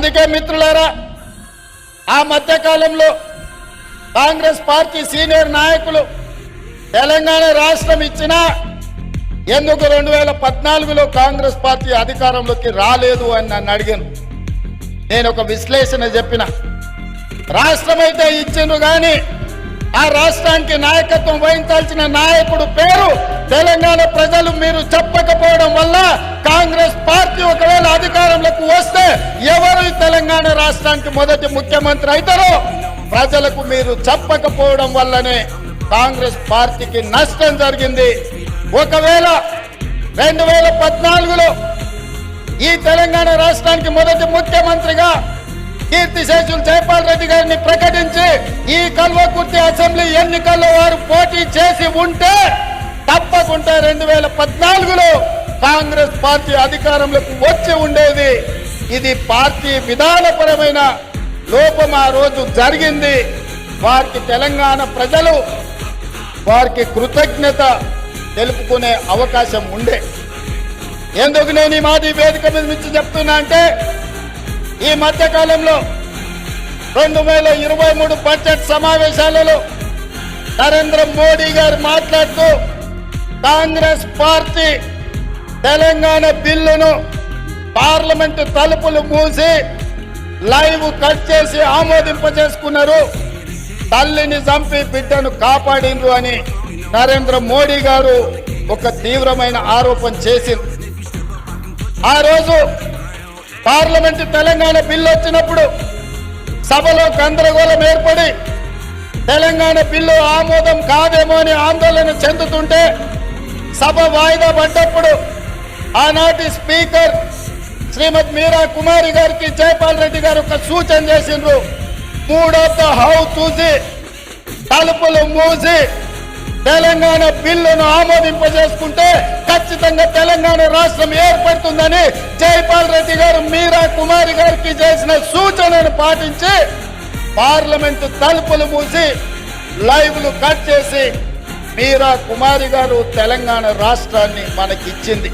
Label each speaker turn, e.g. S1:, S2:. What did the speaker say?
S1: అందుకే మిత్రులారా ఆ మధ్యకాలంలో కాంగ్రెస్ పార్టీ సీనియర్ నాయకులు తెలంగాణ రాష్ట్రం ఇచ్చినా ఎందుకు రెండు వేల పద్నాలుగులో కాంగ్రెస్ పార్టీ అధికారంలోకి రాలేదు అని నన్ను అడిగాను నేను ఒక విశ్లేషణ చెప్పిన. రాష్ట్రం అయితే ఇచ్చిండ్రు కానీ ఆ రాష్ట్రానికి నాయకత్వం వహించాల్సిన నాయకుడు పేరు తెలంగాణ ప్రజలు మీరు చెప్పకపోవడం వల్ల కాంగ్రెస్ పార్టీ ఒకవేళ అధికారంలోకి వస్తే ఎవరు ఈ తెలంగాణ రాష్ట్రానికి మొదటి ముఖ్యమంత్రి అవుతారో ప్రజలకు మీరు చెప్పకపోవడం వల్లనే కాంగ్రెస్ పార్టీకి నష్టం జరిగింది. ఒకవేళ రెండు వేల పద్నాలుగులో ఈ తెలంగాణ రాష్ట్రానికి మొదటి ముఖ్యమంత్రిగా కీర్తి శేషులు జయపాల్ రెడ్డి గారిని ప్రకటించి ఈ కల్వకుర్తి అసెంబ్లీ ఎన్నికల్లో వారు పోటీ చేసి ఉంటే తప్పకుండా రెండు వేల పద్నాలుగులో కాంగ్రెస్ పార్టీ అధికారంలోకి వచ్చి ఉండేది. ఇది పార్టీ విధానపరమైన లోపం ఆ రోజు జరిగింది. వారికి తెలంగాణ ప్రజలు వారికి కృతజ్ఞత తెలుపుకునే అవకాశం ఉండే. ఎందుకు నేను ఈ మాట వేదిక మీద నుంచి చెప్తున్నా అంటే ఈ మధ్యకాలంలో రెండు వేల ఇరవై మూడు బడ్జెట్ సమావేశాలలో నరేంద్ర మోడీ గారు మాట్లాడుతూ కాంగ్రెస్ పార్టీ తెలంగాణ బిల్లును పార్లమెంటు తలుపులు మూసి లైవ్ కట్ చేసి ఆమోదింపజేసుకున్నారు. తల్లిని చంపి బిడ్డను కాపాడిండ్రు అని నరేంద్ర మోడీ గారు ఒక తీవ్రమైన ఆరోపణ చేసింది ఆ రోజు పార్లమెంట్ తెలంగాణ బిల్లు వచ్చినప్పుడు సభలో గందరగోళం ఏర్పడి తెలంగాణ బిల్లు ఆమోదం కాదేమో అని ఆందోళన చెందుతుంటే సభ వాయిదా పడ్డప్పుడు ఆనాటి స్పీకర్ శ్రీమతి మీరా కుమారి గారికి జయపాల్ రెడ్డి గారు ఒక సూచన చేసిండ్రు. మూడో హౌ చూసి తలుపులు మూసి తెలంగాణ బిల్లును ఆమోదింపజేసుకుంటే ఖచ్చితంగా తెలంగాణ రాష్ట్రం ఏర్పడుతుందని జైపాల్ రెడ్డి గారు మీరా కుమారి గారికి చేసిన సూచనను పాటించి పార్లమెంటు తలుపులు మూసి లైవ్లు కట్ చేసి మీరా కుమారి గారు తెలంగాణ రాష్ట్రాన్ని మనకిచ్చింది.